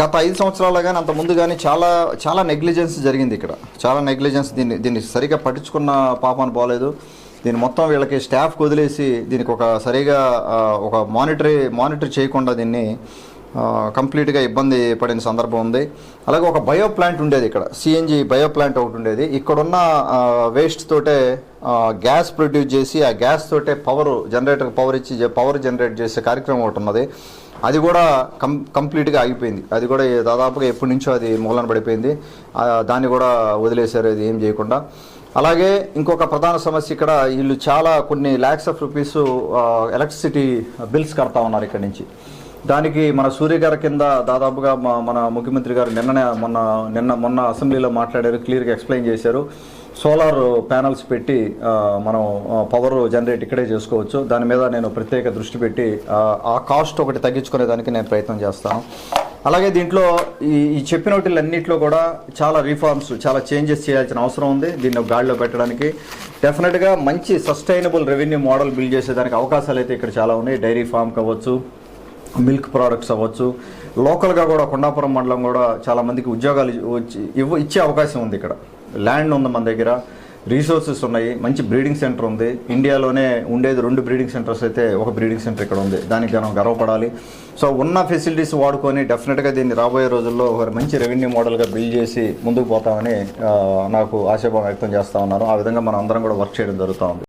గత ఐదు సంవత్సరాలు కానీ అంత ముందు కానీ చాలా చాలా నెగ్లిజెన్స్ జరిగింది ఇక్కడ. చాలా నెగ్లిజెన్స్ దీన్ని దీన్ని సరిగా పట్టించుకున్న పాపాన్ని పోలేదు దీన్ని మొత్తం వీళ్ళకి స్టాఫ్ వదిలేసి దీనికి ఒక సరిగా ఒక మానిటరీ మానిటర్ చేయకుండా దీన్ని కంప్లీట్గా ఇబ్బంది పడిన సందర్భం ఉంది. అలాగే ఒక బయో ప్లాంట్ ఉండేది ఇక్కడ. సిఎన్జి బయో ప్లాంట్ ఒకటి ఉండేది. ఇక్కడున్న వేస్ట్ తోటే గ్యాస్ ప్రొడ్యూస్ చేసి ఆ గ్యాస్ తోటే పవర్ జనరేటర్ పవర్ ఇచ్చి పవర్ జనరేట్ చేసే కార్యక్రమం ఒకటి ఉన్నది. అది కూడా కం కంప్లీట్గా ఆగిపోయింది. అది కూడా దాదాపుగా ఎప్పటి నుంచో అది మూలన పడిపోయింది. దాన్ని కూడా వదిలేశారు అది ఏం చేయకుండా. అలాగే ఇంకొక ప్రధాన సమస్య ఇక్కడ వీళ్ళు చాలా కొన్ని lakhs of rupees electricity bills కడతా ఉన్నారు ఇక్కడ నుంచి. దానికి మన సూర్య గారి కింద దాదాపుగా మన ముఖ్యమంత్రి గారు నిన్ననే మొన్న నిన్న మొన్న అసెంబ్లీలో మాట్లాడారు క్లియర్గా ఎక్స్ప్లెయిన్ చేశారు. సోలార్ ప్యానల్స్ పెట్టి మనం పవర్ జనరేట్ ఇక్కడే చేసుకోవచ్చు. దాని మీద నేను ప్రత్యేక దృష్టి పెట్టి ఆ, కాస్ట్ ఒకటి తగ్గించుకునే దానికి నేను ప్రయత్నం చేస్తాను. అలాగే దీంట్లో ఈ ఈ చెప్పిన వాటిలన్నింటిలో కూడా చాలా రిఫార్మ్స్ చాలా చేంజెస్ చేయాల్సిన అవసరం ఉంది దీన్ని గాడిలో పెట్టడానికి. డెఫినెట్గా మంచి సస్టైనబుల్ రెవెన్యూ మోడల్ బిల్డ్ చేసేదానికి అవకాశాలు అయితే ఇక్కడ చాలా ఉన్నాయి. డైరీ ఫామ్ కావచ్చు మిల్క్ ప్రోడక్ట్స్ అవ్వచ్చు. లోకల్గా కూడా కొండాపురం మండలం కూడా చాలా మందికి ఉద్యోగాలు వచ్చి ఇవ్వ ఇచ్చే అవకాశం ఉంది ఇక్కడ. ల్యాండ్ ఉంది మన దగ్గర. రీసోర్సెస్ ఉన్నాయి. మంచి బ్రీడింగ్ సెంటర్ ఉంది. ఇండియాలోనే ఉండేది రెండు బ్రీడింగ్ సెంటర్స్ అయితే ఒక బ్రీడింగ్ సెంటర్ ఇక్కడ ఉంది. దానికి మనం గర్వపడాలి. సో ఉన్న ఫెసిలిటీస్ వాడుకొని డెఫినెట్గా దీన్ని రాబోయే రోజుల్లో ఒక మంచి రెవెన్యూ మోడల్గా బిల్డ్ చేసి ముందుకు పోతామని నాకు ఆశాభావం వ్యక్తం చేస్తూ ఉన్నారు. ఆ విధంగా మనం అందరం కూడా వర్క్ చేయడం జరుగుతూ ఉంది.